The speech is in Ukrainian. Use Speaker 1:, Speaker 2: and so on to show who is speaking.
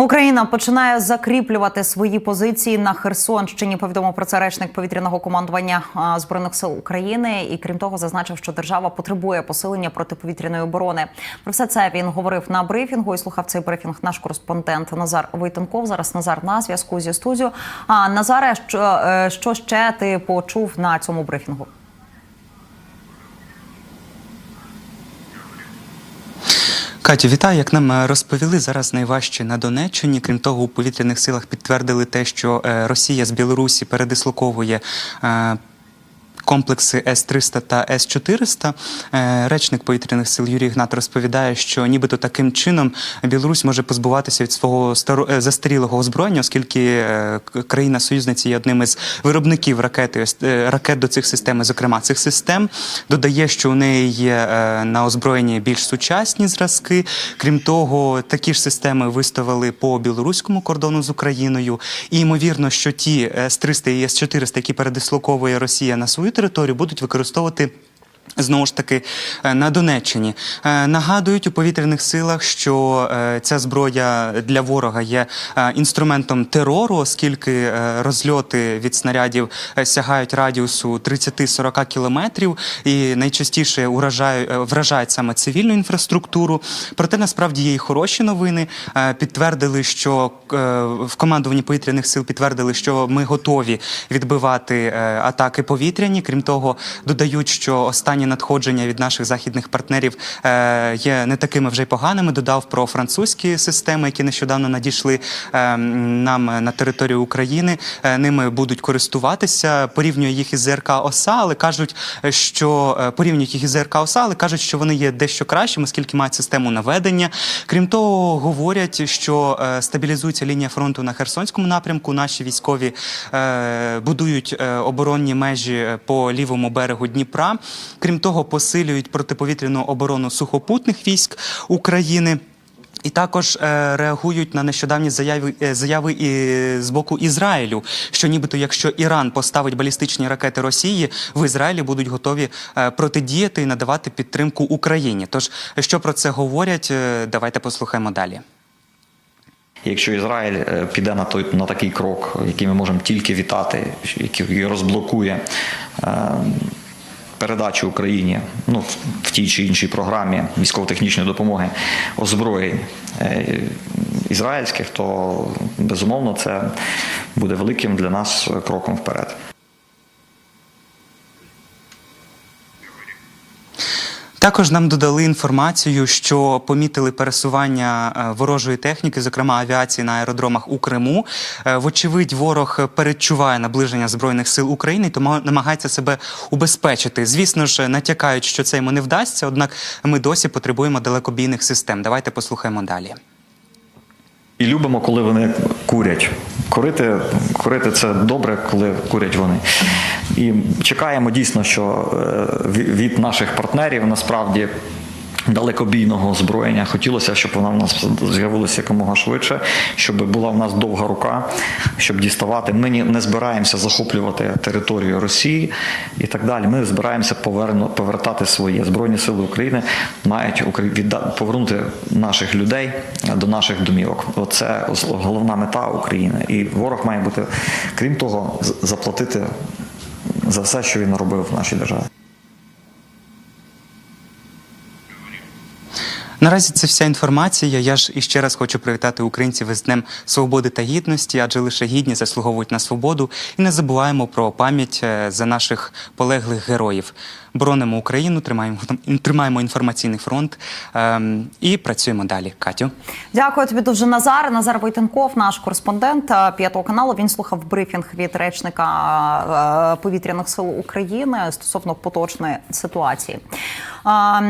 Speaker 1: Україна починає закріплювати свої позиції на Херсонщині. Повідомив про це речник повітряного командування збройних сил України. І крім того, зазначив, що держава потребує посилення протиповітряної оборони. Про все це він говорив на брифінгу. І слухав цей брифінг наш кореспондент Назар Войтенков. Зараз Назар на зв'язку зі студією. А Назаре, що, е, що ще ти почув на цьому брифінгу?
Speaker 2: Катю, вітаю. Як нам е, розповіли, зараз найважче на Донеччині. Крім того, у повітряних силах підтвердили те, що е, Росія з Білорусі передислоковує. Комплекси С-300 та С-400. Е, Речник повітряних сил Юрій Гнат розповідає, що нібито таким чином Білорусь може позбуватися від свого е, застарілого озброєння, оскільки е, країна-союзниця є одним із виробників ракети, ракет до цих систем, зокрема цих систем. Додає, що у неї є на озброєнні більш сучасні зразки. Крім того, такі ж системи виставили по білоруському кордону з Україною. І ймовірно, що ті С-300 і С-400, які передислоковує Росія на свою територію, будуть використовувати. Знову ж таки е, на Донеччині Е, нагадують у повітряних силах, що е, ця зброя для ворога є інструментом терору, оскільки розльоти від снарядів сягають радіусу 30-40 кілометрів і найчастіше вражають саме цивільну інфраструктуру. Проте насправді є і хороші новини. Підтвердили, що в командуванні повітряних сил підтвердили, що ми готові відбивати атаки повітряні. Крім того, додають, що останні надходження від наших західних партнерів е, є не такими вже й поганими. Додав про французькі системи, які нещодавно надійшли е, нам на територію України. Е, Ними будуть користуватися. Порівнює їх із ЗРК ОСА, але кажуть, що порівнюють їх із ЗРК ОСА, але кажуть, що вони є дещо кращими, оскільки мають систему наведення. Крім того, говорять, що стабілізується лінія фронту на Херсонському напрямку. Наші військові будують оборонні межі по лівому берегу Дніпра. Крім того, посилюють протиповітряну оборону сухопутних військ України. І також е, реагують на нещодавні заяви, е, заяви і з боку Ізраїлю, що нібито якщо Іран поставить балістичні ракети Росії, в Ізраїлі будуть готові е, протидіяти і надавати підтримку Україні. Тож що про це говорять, е, давайте послухаємо далі.
Speaker 3: Якщо Ізраїль е, піде на той на такий крок, який ми можемо тільки вітати, який розблокує передачу Україні ну, в- в тій чи іншій програмі військово-технічної допомоги озброєнь е, ізраїльських, то безумовно це буде великим для нас кроком вперед.
Speaker 2: Також нам додали інформацію, що помітили пересування е, ворожої техніки, зокрема авіації на аеродромах у Криму. Е, Вочевидь, ворог передчуває наближення збройних сил України, тому намагається себе убезпечити. Звісно ж, натякають, що це йому не вдасться однак ми досі потребуємо далекобійних систем. Давайте послухаємо далі.
Speaker 3: І любимо, коли вони курять. Курити, курити це добре, коли курять вони. І чекаємо дійсно, що е, від наших партнерів насправді. Далекобійного озброєння хотілося, щоб вона в нас з'явилася якомога швидше, щоб була в нас довга рука, щоб діставати. Ми не збираємося захоплювати територію Росії і так далі. Ми збираємося поверну- повертати своє збройні сили України мають повернути наших людей до наших домівок. Оце головна мета України. І ворог має бути, крім того, заплатити за все, що він робив в нашій державі.
Speaker 2: Наразі це вся інформація. Я ж іще раз хочу привітати українців із Днем Свободи та Гідності, адже лише гідні заслуговують на свободу. І не забуваємо про пам'ять е, за наших полеглих героїв. Боронимо Україну, тримаємо тримаємо інформаційний фронт ем, і працюємо далі. Катю.
Speaker 1: Дякую тобі дуже, Назар. Назар Войтенков, наш кореспондент е, п'ятого каналу. Він слухав брифінг від речника е, повітряних сил України стосовно поточної ситуації. Е,